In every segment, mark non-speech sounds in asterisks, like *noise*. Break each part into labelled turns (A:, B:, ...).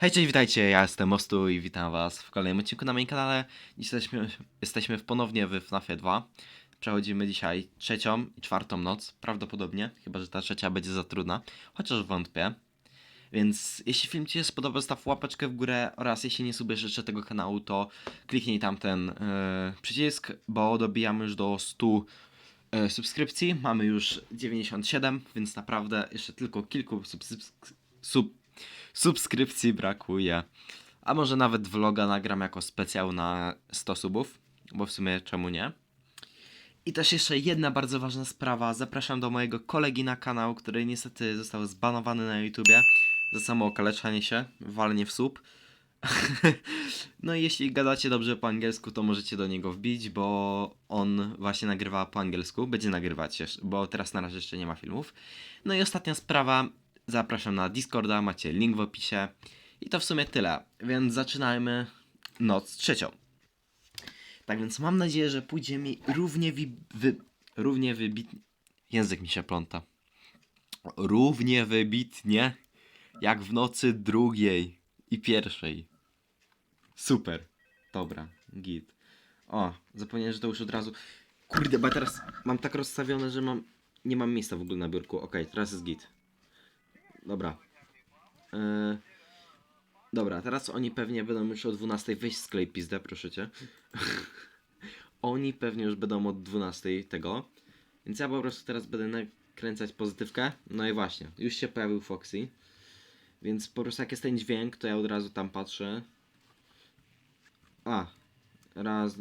A: Hej, cześć, witajcie, ja jestem Mostu i witam was w kolejnym odcinku na moim kanale. Jesteśmy, jesteśmy ponownie w FNAFie 2. Przechodzimy dzisiaj trzecią i czwartą noc, prawdopodobnie, chyba że ta trzecia będzie za trudna, chociaż wątpię. Więc jeśli film Ci się spodobał, staw łapeczkę w górę oraz jeśli nie subujesz jeszcze tego kanału, to kliknij tam ten e, przycisk, bo dobijamy już do 100 e, subskrypcji. Mamy już 97, więc naprawdę jeszcze tylko kilku subskrypcji. Sub, subskrypcji brakuje. A może nawet vloga nagram jako specjał na 100 subów, bo w sumie czemu nie? I też jeszcze jedna bardzo ważna sprawa. Zapraszam do mojego kolegi na kanał, który niestety został zbanowany na YouTubie za samo okaleczanie się, walenie w sub. *laughs* no i jeśli gadacie dobrze po angielsku, to możecie do niego wbić, bo on właśnie nagrywa po angielsku. Będzie nagrywać jeszcze, bo teraz na razie jeszcze nie ma filmów. No i ostatnia sprawa. Zapraszam na Discorda, macie link w opisie. I to w sumie tyle, więc zaczynajmy noc trzecią. Tak więc mam nadzieję, że pójdzie mi równie, wi- wy- równie wybitnie. Język mi się pląta. Równie wybitnie jak w nocy drugiej i pierwszej. Super. Dobra, git. O, zapomniałem, że to już od razu. Kurde, bo teraz mam tak rozstawione, że mam. Nie mam miejsca w ogóle na biurku. Okej, teraz jest git. Dobra. Yy... Dobra, teraz oni pewnie będą już o 12. Weź sklej pizdę, proszę cię. *laughs* oni pewnie już będą od 12 tego. Więc ja po prostu teraz będę nakręcać pozytywkę. No i właśnie, już się pojawił Foxy. Więc po prostu jak jest ten dźwięk, to ja od razu tam patrzę. A, raz.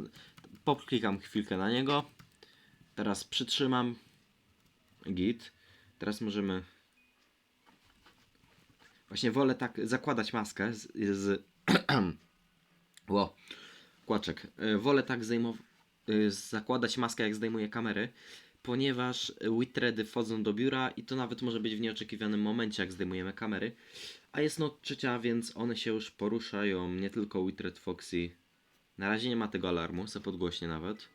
A: Poklikam chwilkę na niego. Teraz przytrzymam. Git. Teraz możemy. Właśnie wolę tak zakładać maskę z. z *clears throat* Ło, kłaczek. Y, Wolę tak zdejmować. Zakładać maskę, jak zdejmuję kamery, ponieważ Witredy wchodzą do biura i to nawet może być w nieoczekiwanym momencie, jak zdejmujemy kamery. A jest noc trzecia, więc one się już poruszają, nie tylko Witred Foxy. Na razie nie ma tego alarmu, se podgłośnie nawet.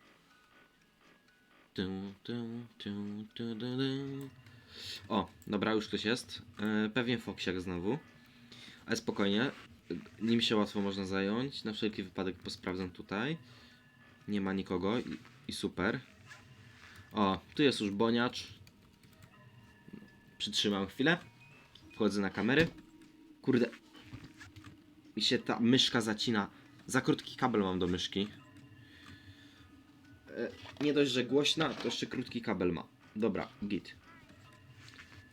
A: O, dobra, już ktoś jest. E, pewnie Foxiak znowu. Ale spokojnie, nim się łatwo można zająć. Na wszelki wypadek posprawdzam tutaj. Nie ma nikogo i, i super. O, tu jest już boniacz. Przytrzymam chwilę. Wchodzę na kamery. Kurde. Mi się ta myszka zacina. Za krótki kabel mam do myszki. E, nie dość, że głośna, to jeszcze krótki kabel ma. Dobra, git.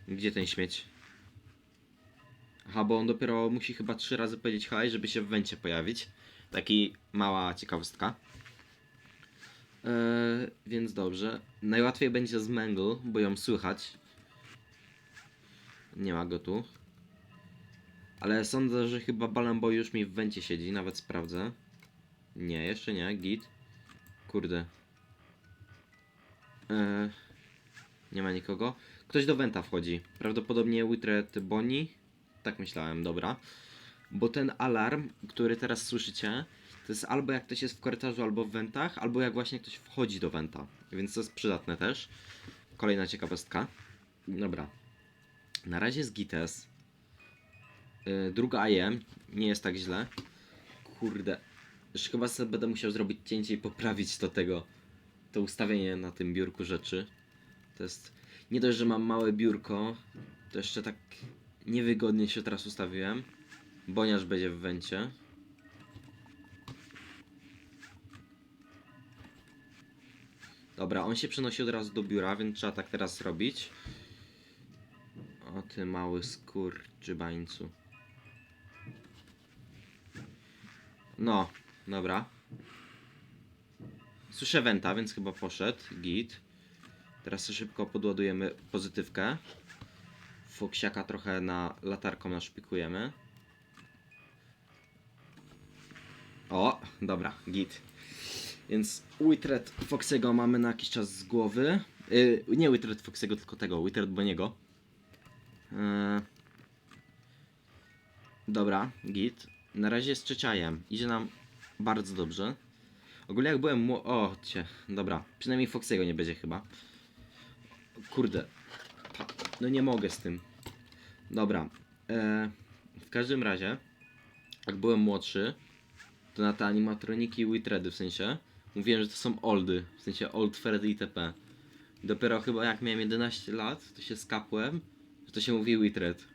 A: Gdzie ten śmieć? Aha, bo on dopiero musi chyba trzy razy powiedzieć haj, żeby się w wencie pojawić. Taki mała ciekawostka. Eee, więc dobrze. Najłatwiej będzie z Mangle, bo ją słychać. Nie ma go tu. Ale sądzę, że chyba Balemboy już mi w wencie siedzi, nawet sprawdzę. Nie, jeszcze nie, git. Kurde. Eee, nie ma nikogo. Ktoś do Wenta wchodzi. Prawdopodobnie Witred Bonnie. Tak myślałem, dobra. Bo ten alarm, który teraz słyszycie, to jest albo jak ktoś jest w korytarzu, albo w Wentach, albo jak właśnie ktoś wchodzi do Wenta. Więc to jest przydatne też. Kolejna ciekawostka. Dobra. Na razie jest Gites. Yy, druga IM. Nie jest tak źle. Kurde. Już chyba sobie będę musiał zrobić cięcie i poprawić to tego. To ustawienie na tym biurku rzeczy. To jest. Nie dość, że mam małe biurko, to jeszcze tak niewygodnie się teraz ustawiłem. Boniarz będzie w wencie. Dobra, on się przenosi od razu do biura, więc trzeba tak teraz zrobić. O ty mały skurczybańcu. No, dobra. Słyszę Wenta, więc chyba poszedł. Git. Teraz szybko podładujemy pozytywkę. Foksiaka trochę na latarką naszpikujemy. O, dobra, git. Więc Witred Foxego mamy na jakiś czas z głowy. Yy, nie Witred Foxego, tylko tego, Witred Boniego. Yy. Dobra, git. Na razie z trzeciajem. Idzie nam bardzo dobrze. Ogólnie jak byłem mło... O, cię. Dobra, przynajmniej Foxego nie będzie chyba. Kurde. No nie mogę z tym. Dobra. E, w każdym razie jak byłem młodszy, to na te animatroniki Withredy w sensie, mówiłem, że to są oldy, w sensie old Freddy itp. Dopiero chyba jak miałem 11 lat, to się skapłem, że to się mówi Withred.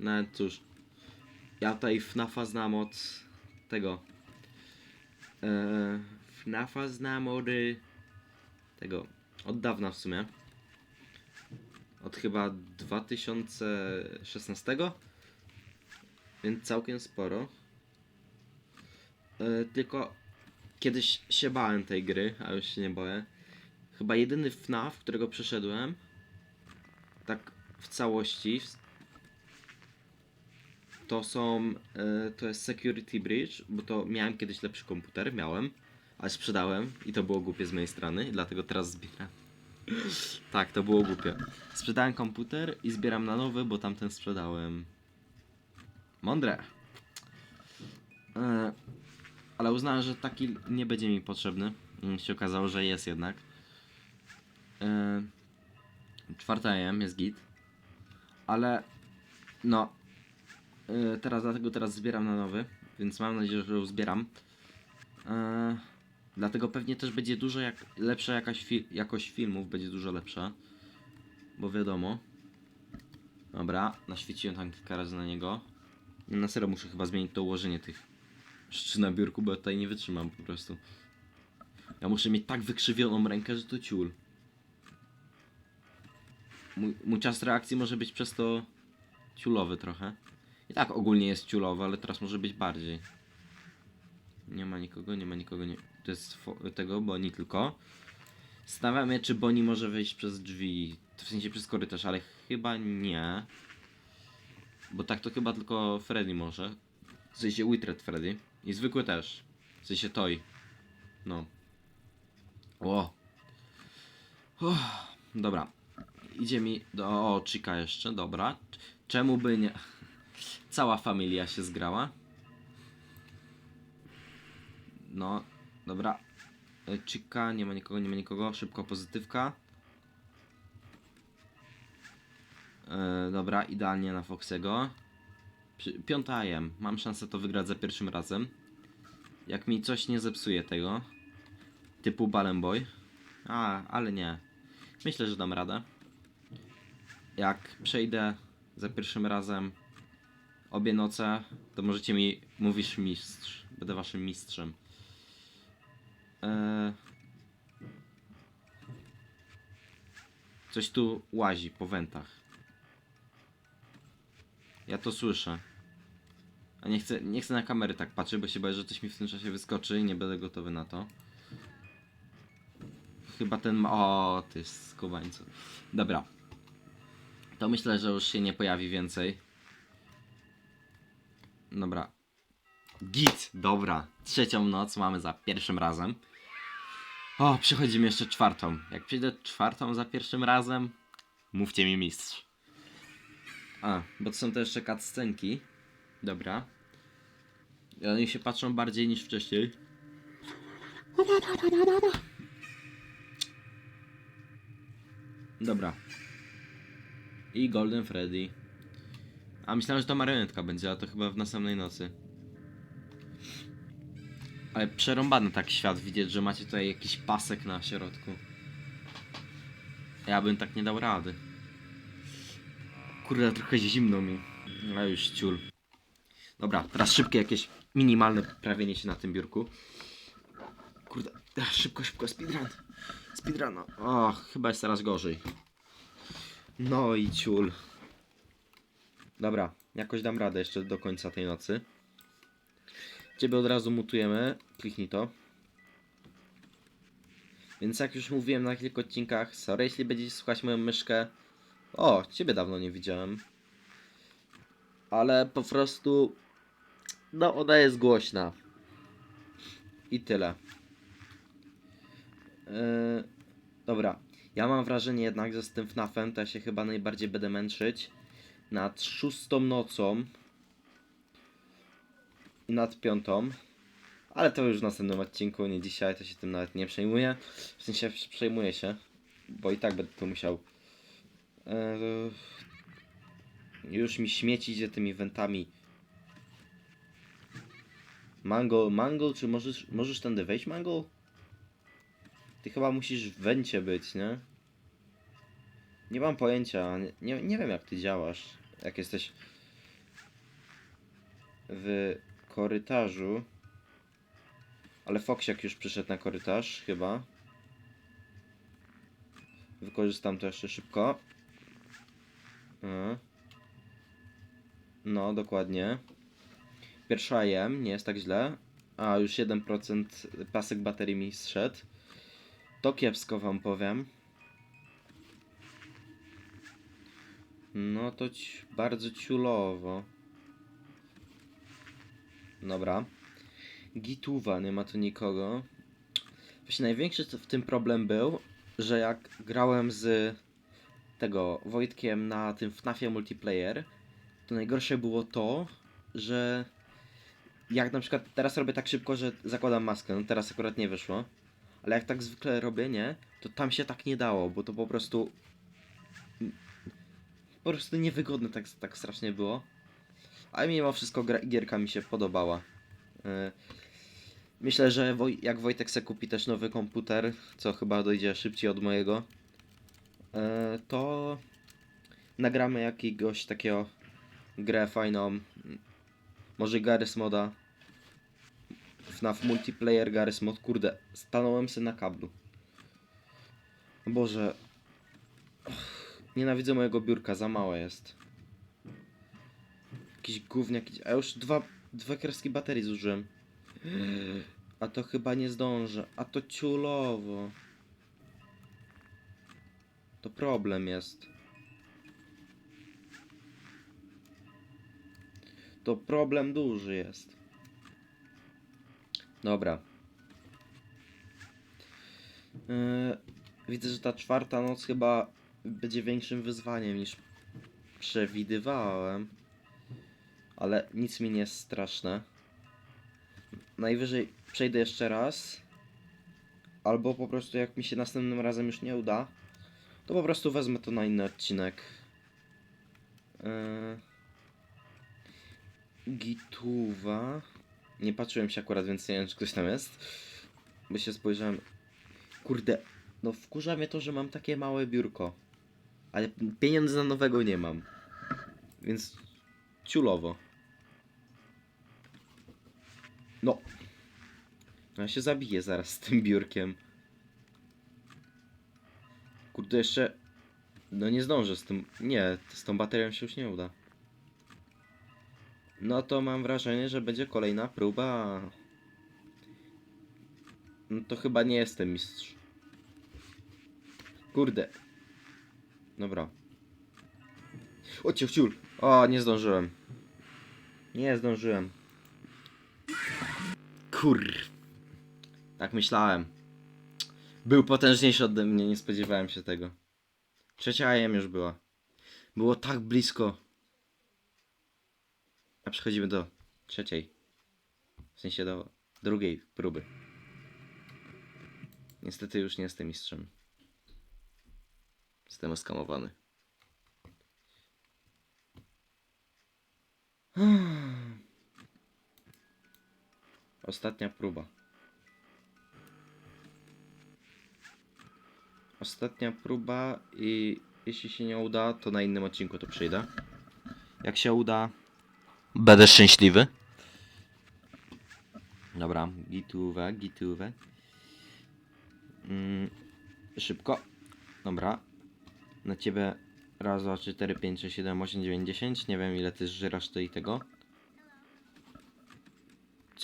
A: No cóż, ja tutaj FNAFa znam od tego. Eee, FNAFa znam od y, tego, od dawna w sumie. Od chyba 2016, więc całkiem sporo. E, tylko kiedyś się bałem tej gry, a już się nie boję. Chyba jedyny FNAF, którego przeszedłem, tak w całości, to są, e, to jest Security Bridge, bo to miałem kiedyś lepszy komputer, miałem, ale sprzedałem i to było głupie z mojej strony, dlatego teraz zbieram. Tak, to było głupie. Sprzedałem komputer i zbieram na nowy, bo tamten sprzedałem. Mądre. E, ale uznałem, że taki nie będzie mi potrzebny. Mm, się okazało, że jest jednak. E, czwarta AM jest git. Ale no. E, teraz dlatego teraz zbieram na nowy, więc mam nadzieję, że ją zbieram. E, dlatego pewnie też będzie dużo jak lepsza jakaś fi jakość filmów, będzie dużo lepsza. Bo wiadomo. Dobra, naświeciłem tam kilka razy na niego. Na serio muszę chyba zmienić to ułożenie tych rzeczy na biurku, bo ja tutaj nie wytrzymam po prostu. Ja muszę mieć tak wykrzywioną rękę, że to ciul. Mój, mój czas reakcji może być przez to ciulowy trochę. I tak ogólnie jest ciulowy, ale teraz może być bardziej. Nie ma nikogo, nie ma nikogo, nie... To jest tego Boni tylko. Stawiam się, czy Boni może wejść przez drzwi, w sensie przez korytarz, ale chyba nie. Bo tak to chyba tylko Freddy może. W sensie Witred Freddy. I zwykły też. W sensie Toy. No. O. Dobra. Idzie mi do... O, Chica jeszcze, dobra. Czemu by nie... *laughs* Cała familia się zgrała. No, dobra. Chica, nie ma nikogo, nie ma nikogo. Szybko pozytywka. E, dobra, idealnie na Foxego. Piąta AM. Mam szansę to wygrać za pierwszym razem. Jak mi coś nie zepsuje tego. Typu Ballen Boy. A, ale nie. Myślę, że dam radę. Jak przejdę za pierwszym razem obie noce, to możecie mi mówisz mistrz. Będę waszym mistrzem. Eee... Coś tu łazi po wentach. Ja to słyszę. A nie chcę, nie chcę na kamery tak patrzeć, bo się boję, że coś mi w tym czasie wyskoczy i nie będę gotowy na to. Chyba ten ma... O, ty skubańcu. Dobra. To myślę, że już się nie pojawi więcej. Dobra. Git! Dobra. Trzecią noc mamy za pierwszym razem. O, przychodzimy jeszcze czwartą. Jak przyjdę czwartą za pierwszym razem, mówcie mi mistrz. A, bo to są to jeszcze cutscenki. Dobra. I Oni się patrzą bardziej niż wcześniej. Dobra. I Golden Freddy. A myślałem, że to marionetka będzie, a to chyba w następnej nocy. Ale przerąbany tak świat widzieć, że macie tutaj jakiś pasek na środku. Ja bym tak nie dał rady. Kurde, trochę zimno mi. A już ciul. Dobra, teraz szybkie jakieś minimalne prawienie się na tym biurku. Kurde, szybko, szybko, speedrun. Speedrun, no. O, chyba jest teraz gorzej. No i ciul. Dobra, jakoś dam radę jeszcze do końca tej nocy. Ciebie od razu mutujemy. Kliknij to. Więc jak już mówiłem na kilku odcinkach, sorry jeśli będziecie słuchać moją myszkę. O, ciebie dawno nie widziałem. Ale po prostu... No, ona jest głośna. I tyle. Yy, dobra. Ja mam wrażenie jednak, że z tym FNAFem to ja się chyba najbardziej będę męczyć nad szóstą nocą nad piątą. Ale to już w następnym odcinku, nie dzisiaj, to się tym nawet nie przejmuję. W sensie przejmuję się, bo i tak będę to musiał. Eee, już mi śmieci idzie tymi wentami. Mango, mango, czy możesz, możesz tędy wejść, mango? Ty chyba musisz w wencie być, nie? Nie mam pojęcia, nie, nie, nie wiem jak ty działasz, jak jesteś w korytarzu. Ale Foksiak już przyszedł na korytarz, chyba. Wykorzystam to jeszcze szybko. E. No, dokładnie. Pierwsza jem, nie jest tak źle. A, już 1% pasek baterii mi zszedł. To kiepsko wam powiem. No to ci, bardzo ciulowo. Dobra. Gituwa, nie ma tu nikogo. Właśnie największy w tym problem był, że jak grałem z tego Wojtkiem na tym FNAFie multiplayer, to najgorsze było to, że jak na przykład teraz robię tak szybko, że zakładam maskę, no teraz akurat nie wyszło, ale jak tak zwykle robię, nie, to tam się tak nie dało, bo to po prostu po prostu niewygodne tak, tak strasznie było. Ale mimo wszystko gierka mi się podobała. Yy, Myślę, że Woj jak Wojtek se kupi też nowy komputer, co chyba dojdzie szybciej od mojego, yy, to nagramy jakiegoś takiego grę fajną. Może Garys Moda. FNAF Multiplayer Garys Mod. Kurde, stanąłem sobie na kablu. Boże. Nienawidzę mojego biurka, za małe jest. Jakiś gówniak. jakiś- A już dwa, dwa kreski baterii zużyłem. A to chyba nie zdążę. A to ciulowo. To problem jest. To problem duży jest. Dobra. Yy, widzę, że ta czwarta noc chyba będzie większym wyzwaniem niż przewidywałem. Ale nic mi nie jest straszne. Najwyżej przejdę jeszcze raz. Albo po prostu jak mi się następnym razem już nie uda, to po prostu wezmę to na inny odcinek. Yy... Gituwa. Nie patrzyłem się akurat, więc nie wiem, czy ktoś tam jest. Bo się spojrzałem. Kurde, no wkurza mnie to, że mam takie małe biurko. Ale pieniędzy na nowego nie mam. Więc ciulowo. No. Ja się zabiję zaraz z tym biurkiem. Kurde, jeszcze... No nie zdążę z tym... Nie, z tą baterią się już nie uda. No to mam wrażenie, że będzie kolejna próba. No to chyba nie jestem mistrz. Kurde. Dobra. O ciu, ciul. O, nie zdążyłem. Nie zdążyłem. Kur. Tak myślałem. Był potężniejszy ode mnie, nie spodziewałem się tego. Trzecia AM już była. Było tak blisko. A przechodzimy do trzeciej. W sensie do drugiej próby. Niestety już nie jestem mistrzem. Jestem oskamowany. *sighs* Ostatnia próba. Ostatnia próba i jeśli się nie uda, to na innym odcinku to przyjdę. Jak się uda, będę szczęśliwy. Dobra, gitówę, gitówę. Mm, szybko. Dobra. Na ciebie raz, dwa, trzy, cztery, pięć, sześć, siedem, osiem, dziewięć, dziesięć. Nie wiem ile ty zżerasz to i tego.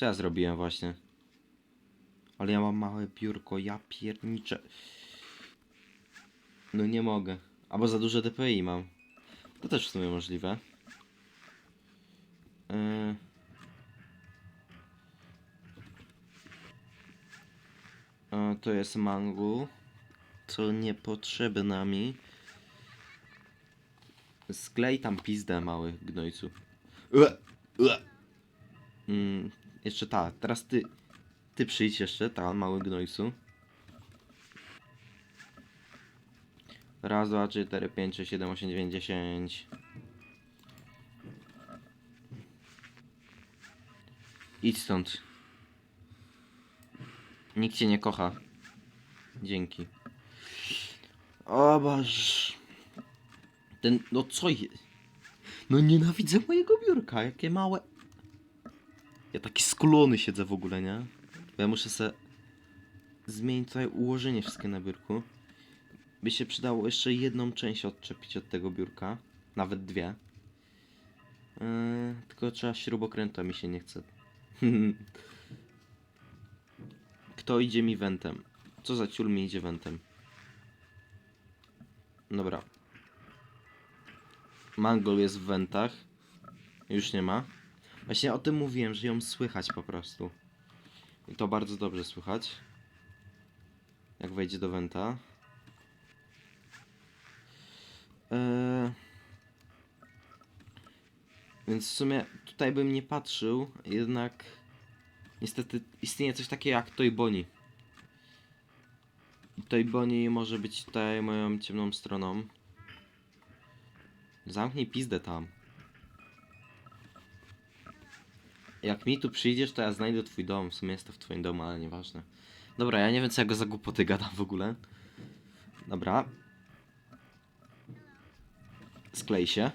A: Co ja zrobiłem właśnie? Ale ja mam małe biurko, ja pierniczę. No nie mogę. Albo za duże DPI mam. To też w sumie możliwe. Yy. A, to jest mangu. Co niepotrzebne mi. Sklej tam pizdę mały gnojcu. Ue, ue. Mm, jeszcze ta, teraz ty. Ty przyjdź jeszcze, ta mały gnojcu. Raz, dwa, trzy, cztery, pięć, sześć, siedem, osiem, dziewięć, dziesięć. Idź stąd. Nikt cię nie kocha. Dzięki. O Boż. Ten, no co je... No nienawidzę mojego biurka, jakie małe... Ja taki skulony siedzę w ogóle, nie? Bo ja muszę se zmienić tutaj ułożenie wszystkie na biurku. By się przydało jeszcze jedną część odczepić od tego biurka. Nawet dwie. Yy, tylko trzeba śrubokręta, mi się nie chce. *laughs* Kto idzie mi wentem? Co za ciul mi idzie wentem? Dobra. Mangol jest w wentach. Już nie ma. Właśnie o tym mówiłem, że ją słychać po prostu. I to bardzo dobrze słychać. Jak wejdzie do wenta. Eee... Więc w sumie tutaj bym nie patrzył, jednak niestety istnieje coś takiego jak Toy Bonnie. Toy Bonnie może być tutaj moją ciemną stroną. Zamknij pizdę tam. Jak mi tu przyjdziesz, to ja znajdę twój dom. W sumie jestem w twoim domu, ale nieważne. Dobra, ja nie wiem co ja go za głupoty gadam w ogóle. Dobra. Sklej się.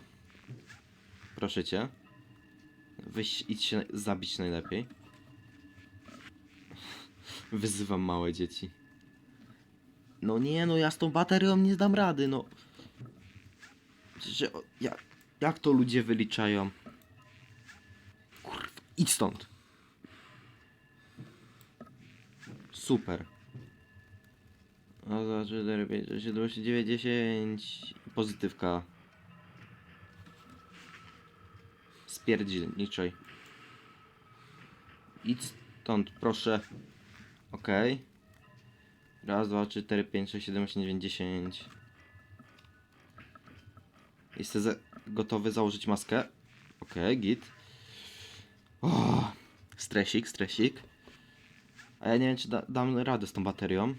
A: Proszę cię. Weź, idź się zabić najlepiej. Wyzywam małe dzieci. No nie, no ja z tą baterią nie dam rady, no. Że, jak, jak to ludzie wyliczają? Idź stąd. Super. No za 4, 5, 6, 7, 8, 9, 10. Pozytywka. Spierdzielniczej. Idź stąd, proszę. Okej. Raz, dwa, trzy, cztery, pięć, sześć, siedem, osiem, dziewięć, dziesięć. Jesteś gotowy założyć maskę? Okej, git. O, stresik, stresik. A ja nie wiem, czy da dam radę z tą baterią.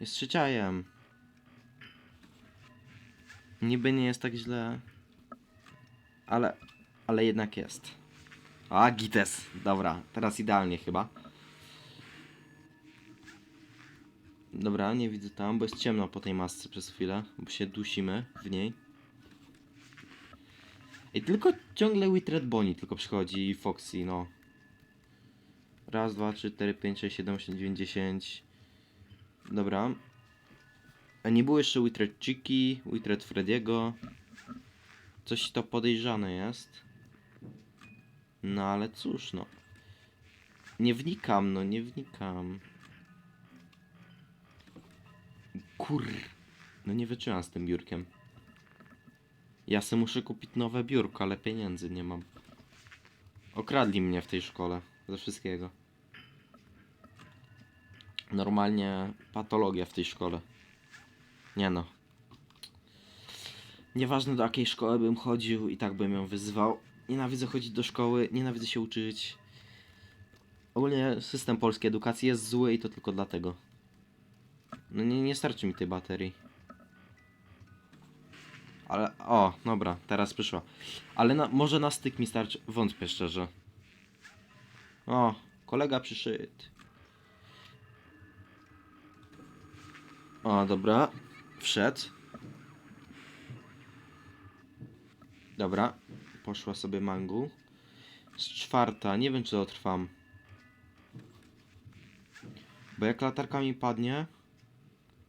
A: Jest trzeciajem. Niby nie jest tak źle. Ale, ale jednak jest. A, gites. Dobra, teraz idealnie chyba. Dobra, nie widzę tam, bo jest ciemno po tej masce przez chwilę, bo się dusimy w niej. I tylko ciągle Witred Bonnie tylko przychodzi i Foxy, no. Raz, dwa, trzy, cztery, pięć, sześć, siedem, osiem, dziewięć, dziesięć. Dobra. A nie było jeszcze Witred Chiki, Witred Frediego. Coś to podejrzane jest. No ale cóż, no. Nie wnikam, no nie wnikam. Kur... No nie wytrzymam z tym biurkiem. Ja se muszę kupić nowe biurko, ale pieniędzy nie mam. Okradli mnie w tej szkole. Ze wszystkiego. Normalnie patologia w tej szkole. Nie no. Nieważne do jakiej szkoły bym chodził i tak bym ją wyzywał. Nienawidzę chodzić do szkoły, nienawidzę się uczyć. Ogólnie system polskiej edukacji jest zły i to tylko dlatego. No nie, nie starczy mi tej baterii. Ale, o, dobra, teraz przyszła. Ale na, może na styk mi starczy, wątpię szczerze. O, kolega przyszedł. O, dobra, wszedł. Dobra, poszła sobie mangu. Z czwarta, nie wiem czy dotrwam. Bo jak latarka mi padnie,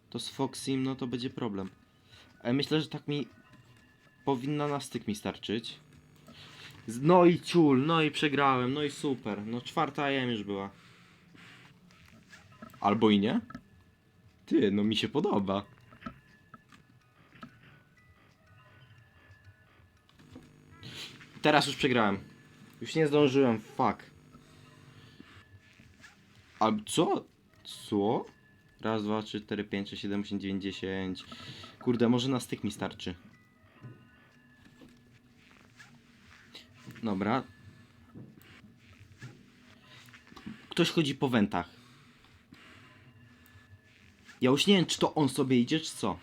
A: to z Foxym, no to będzie problem. Ale myślę, że tak mi powinna na styk mi starczyć. No i ciul, no i przegrałem, no i super. No czwarta AM już była. Albo i nie? Ty, no mi się podoba. Teraz już przegrałem. Już nie zdążyłem, fuck. A co? Co? Raz, dwa, trzy, cztery, pięć, sześć, siedem, osiem, dziewięć, dziesięć. Kurde, może na styk mi starczy. Dobra. Ktoś chodzi po wentach. Ja już nie wiem, czy to on sobie idzie, czy co.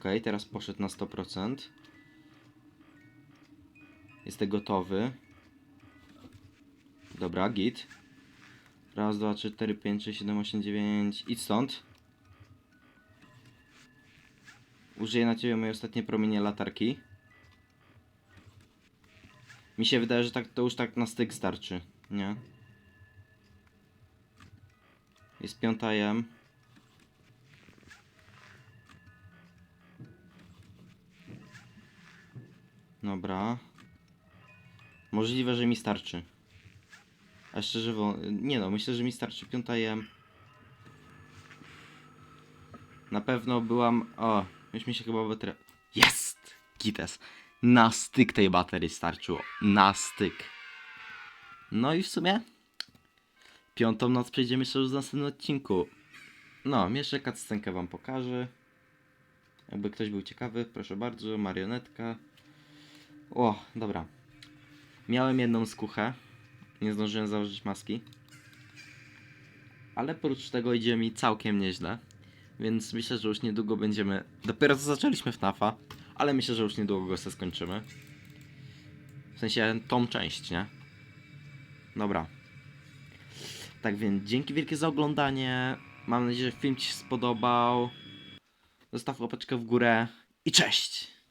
A: Okej, teraz poszedł na 100%. Jestem gotowy. Dobra, git. Raz, dwa, trzy, cztery, pięć, sześć, siedem, osiem, dziewięć. Idź stąd. Użyję na ciebie mojej ostatnie promienie latarki. Mi się wydaje, że tak to już tak na styk starczy, nie? Jest piąta jem. Dobra. Możliwe, że mi starczy. A szczerze. Nie no, myślę, że mi starczy piąta jem. Na pewno byłam... O, już się chyba bateria... Jest! Gites. Na styk tej baterii starczyło. Na styk. No i w sumie... Piątą noc przejdziemy jeszcze już w następnym odcinku. No, jeszcze cutscenkę wam pokażę. Jakby ktoś był ciekawy, proszę bardzo, marionetka. O, dobra. Miałem jedną skuchę. Nie zdążyłem założyć maski. Ale oprócz tego idzie mi całkiem nieźle. Więc myślę, że już niedługo będziemy. Dopiero co zaczęliśmy FNAFa, ale myślę, że już niedługo go sobie skończymy. W sensie tą część, nie? Dobra. Tak więc dzięki wielkie za oglądanie. Mam nadzieję, że film Ci się spodobał. Zostaw łapeczkę w górę i cześć!